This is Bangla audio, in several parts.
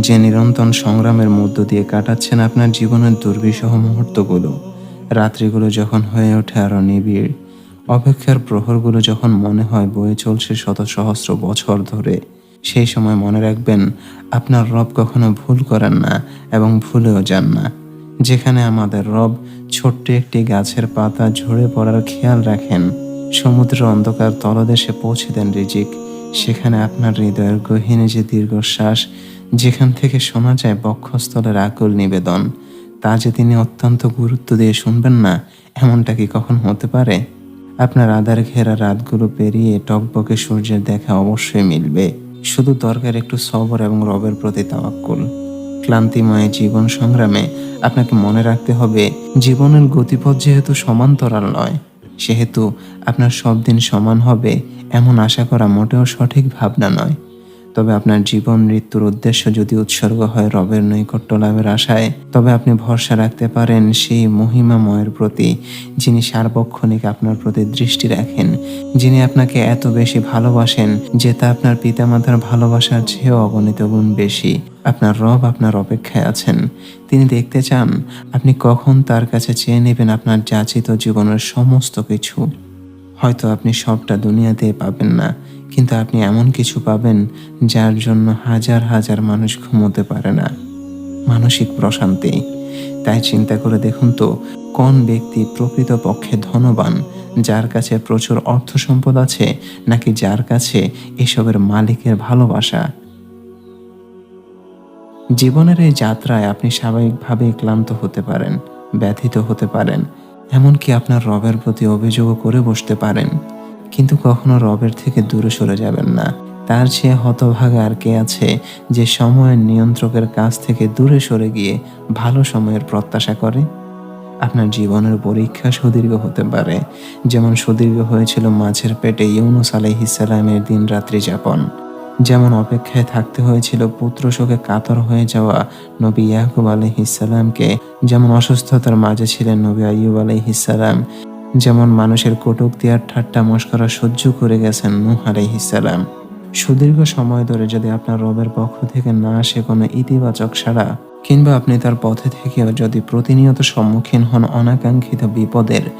যে নিরন্তর সংগ্রামের মধ্য দিয়ে কাটাচ্ছেন আপনার জীবনের দুর্বিষহ মুহূর্তগুলো। রাত্রিগুলো যখন হয়ে ওঠে আরও নিবিড়, অপেক্ষার প্রহরগুলো যখন মনে হয় বয়ে চলছে শত সহস্র বছর ধরে, সেই সময় মনে রাখবেন আপনার রব কখনো ভুল করেন না এবং ভুলেও যান না। যেখানে আমাদের রব ছোট্ট একটি গাছের পাতা ঝরে পড়ার খেয়াল রাখেন, সমুদ্রের অন্ধকার তলদেশে পৌঁছে দেন রিজিক। সেখানে আপনার হৃদয়ের গহীনে যে দীর্ঘশ্বাস, যেখান থেকে শোনা যায় বক্ষস্থলের আকুল নিবেদন, তা যে তিনি অত্যন্ত গুরুত্ব দিয়ে শুনবেন না, এমনটা কি কখন হতে পারে? আপনার আধার ঘেরা রাতগুলো পেরিয়ে টকবকে সূর্যের দেখা অবশ্যই মিলবে। শুধু দরকার একটু সবর এবং রবের প্রতি তাওয়াক্কুল। ক্লান্তিময় জীবন সংগ্রামে আপনাকে মনে রাখতে হবে, জীবনের গতিপথ যেহেতু সমান্তরাল নয় সেহেতু আপনার সব দিন সমান হবে এমন আশা করা মোটেও সঠিক ভাবনা নয়। তবে আপনার জীবন, মৃত্যুর উদ্দেশ্য যদি উৎসর্গ হয় রবের নৈকট্য লাভের আশায়, তবে আপনি ভরসা রাখতে পারেন সেই মহিমাময়ের প্রতি, যিনি সার্বক্ষণিক আপনার প্রতি দৃষ্টি রাখেন, যিনি আপনাকে এত বেশি ভালোবাসেন যে তা আপনার পিতামাতার ভালোবাসার চেয়েও অগণিত গুণ বেশি। আপনার রব আপনার অপেক্ষায় আছেন। তিনি দেখতে চান, আপনি কখন তার কাছে চেয়ে নেবেন আপনার যাচিত জীবনের সমস্ত কিছু। হয়তো আপনি সবটা দুনিয়াতে পাবেন না। কিন্তু আপনি এমন কিছু পাবেন যার জন্য হাজার হাজার মানুষ ঘুমোতে পারে না। মানসিক প্রশান্তি। তাই চিন্তা করে দেখুন তো, কোন ব্যক্তি প্রকৃতপক্ষে ধনবান, যার কাছে প্রচুর অর্থ সম্পদ আছে, নাকি যার কাছে এসবের মালিকের ভালোবাসা? জীবনের এই যাত্রায় আপনি স্বাভাবিকভাবেই ক্লান্ত হতে পারেন, ব্যথিত হতে পারেন, এমনকি আপনার রবের প্রতি অভিযোগও করে বসতে পারেন। কিন্তু কখনো রবের থেকে দূরে সরে যাবেন না। তার চেয়ে হতভাগা আর কে আছে যে সময়ের নিয়ন্ত্রকের কাছ থেকে দূরে সরে গিয়ে ভালো সময়ের প্রত্যাশা করে? আপনার জীবনের পরীক্ষা সুদীর্ঘ হতে পারে। যেমন সুদীর্ঘ হয়েছিল মাছের পেটে ইউনুস আলাইহিসালামের দিন রাত্রি যাপন। যেমন অপেক্ষায় থাকতে হয়েছিল পুত্র শোকে কাতর হয়ে যাওয়া নবী ইয়াকুব আলহিসাল্লামকে যেমন অসুস্থতার মাঝে ছিলেন নবী আইয়ুব আলহিসাল্লাম যেমন মানুষের কটুক্তি আর ঠাট্টা মস্করা সহ্য করে গেছেন নূহ আলহিসাল্লাম সুদীর্ঘ সময় ধরে যদি আপনার রবের পক্ষ থেকে না আসে কোনো ইতিবাচক সাড়া, কিংবা আপনি তার পথে থেকেও যদি প্রতিনিয়ত সম্মুখীন হন অনাকাঙ্ক্ষিত বিপদের,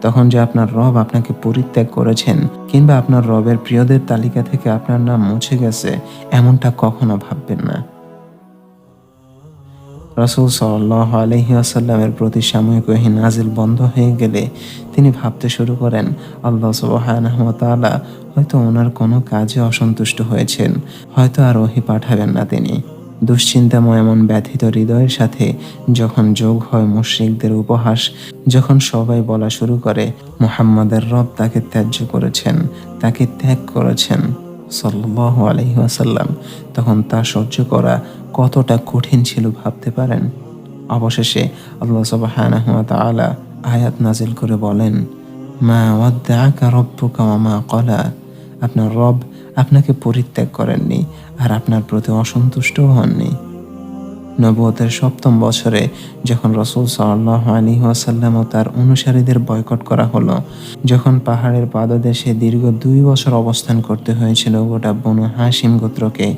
তখন যে আপনার রব আপনাকে পরিত্যাগ করেছেন, কিংবা আপনার রবের প্রিয়দের তালিকা থেকে আপনার নাম মুছে গেছে, এমনটা কখনো ভাববেন না। রসুল সাল্লাহ আলহি আসাল্লামের প্রতি সাময়িক ওহি নাজিল বন্ধ হয়ে গেলে তিনি ভাবতে শুরু করেন, আল্লাহ সুবাহানহমতালা হয়তো ওনার কোনো কাজে অসন্তুষ্ট হয়েছেন, হয়তো আর ওহি পাঠাবেন না তিনি। দুশ্চিন্তাময় এমন ব্যথিত হৃদয়ের সাথে যখন যোগ হয় মুশ্রিকদের উপহাস, যখন সবাই বলা শুরু করে, মোহাম্মদের রব তাকে ত্যায্য করেছেন, তাকে ত্যাগ করেছেন। সাল্লাহ আলহি আসাল্লাম তখন তা সহ্য করা কতটা কঠিন ছিল ভাবতে পারেন? অবশেষে আল্লাহ সবাহানাহ তাআলা আয়াত নাজিল করে বলেন, মা ওয়াদ্দাআকা রব্বুকা ওয়া মা ক্বালা। আপনার রব আপনাকে পরিত্যাগ করেননি আর আপনার প্রতি অসন্তুষ্টও হননি। নবুয়তের সপ্তম বছরে যখন রসুল সাল্লাহ আলী ওয়াসাল্লাম ও তার অনুসারীদের বয়কট করা হলো, যখন পাহাড়ের পাদদেশে দীর্ঘ দুই বছর অবস্থান করতে হয়েছিল গোটা বনু হাসিম গোত্রকে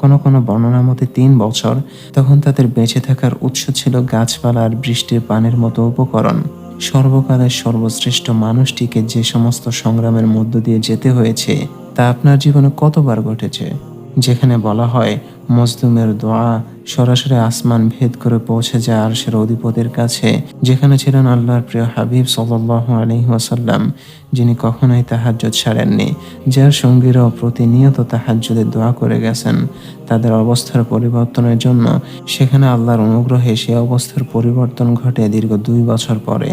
কোনো কোনো বর্ণনা মতে তিন বছর, তখন তাদের বেঁচে থাকার উৎস ছিল গাছপালা আর বৃষ্টির পানের মতো উপকরণ। সর্বকালের সর্বশ্রেষ্ঠ মানুষটিকে যে সমস্ত সংগ্রামের মধ্য দিয়ে যেতে হয়েছে, তা আপনার জীবনে কতবার ঘটেছে? যেখানে বলা হয় মজলুমের দোয়া সরাসরি আসমান ভেদ করে পৌঁছে যায় আরশের অধিপতির কাছে, যেখানে ছিলেন আল্লাহর প্রিয় হাবিব সাল্লাহ আলহি ওয়াসাল্লাম, যিনি কখনোই তাহাজ্জুদ ছাড়েননি। যার সঙ্গীরাও প্রতিনিয়ত তাহাজ্জুদের দোয়া করে গেছেন। তাদের অবস্থার পরিবর্তনের জন্য সেখানে আল্লাহর অনুগ্রহে সে অবস্থার পরিবর্তন ঘটে দীর্ঘ দুই বছর পরে।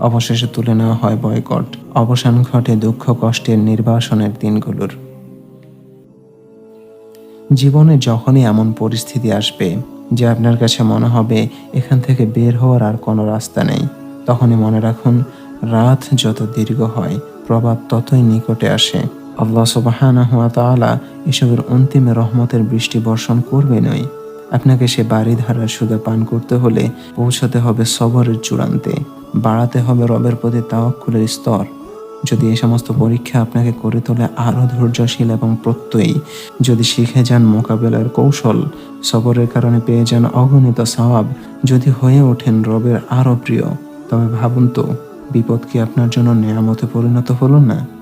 অবশেষে তুলে নেওয়া হয় বয়কট। অবসান ঘটে দুঃখ কষ্টের নির্বাসনের দিনগুলোর। জীবনে যখনই এমন পরিস্থিতি আসবে যে আপনার কাছে মনে হবে এখান থেকে বের হওয়ার আর কোনো রাস্তা নেই, তখনই মনে রাখুন, রাত যত দীর্ঘ হয়, প্রভাব ততই নিকটে আসে। আল্লাহ সুবাহানা হুয়া এসবের অন্তিমে রহমতের বৃষ্টি বর্ষণ করবে নয় আপনাকে সে বাড়ি ধারার সুদে পান করতে হলে পৌঁছাতে হবে সবরের চূড়ান্তে, বাড়াতে হবে রবের প্রতি তাওয়াক্কুলের স্তর। যদি এ সমস্ত পরীক্ষা আপনাকে করে তোলে আরও ধৈর্যশীল এবং প্রত্যয়ী, যদি শিখে যান মোকাবেলার কৌশল, সবরের কারণে পেয়ে যান অগণিত স্বভাব, যদি হয়ে ওঠেন রবের আরও প্রিয়, তবে ভাবুন তো, বিপদ কি আপনার জন্য নিয়ামতে পরিণত হলো না?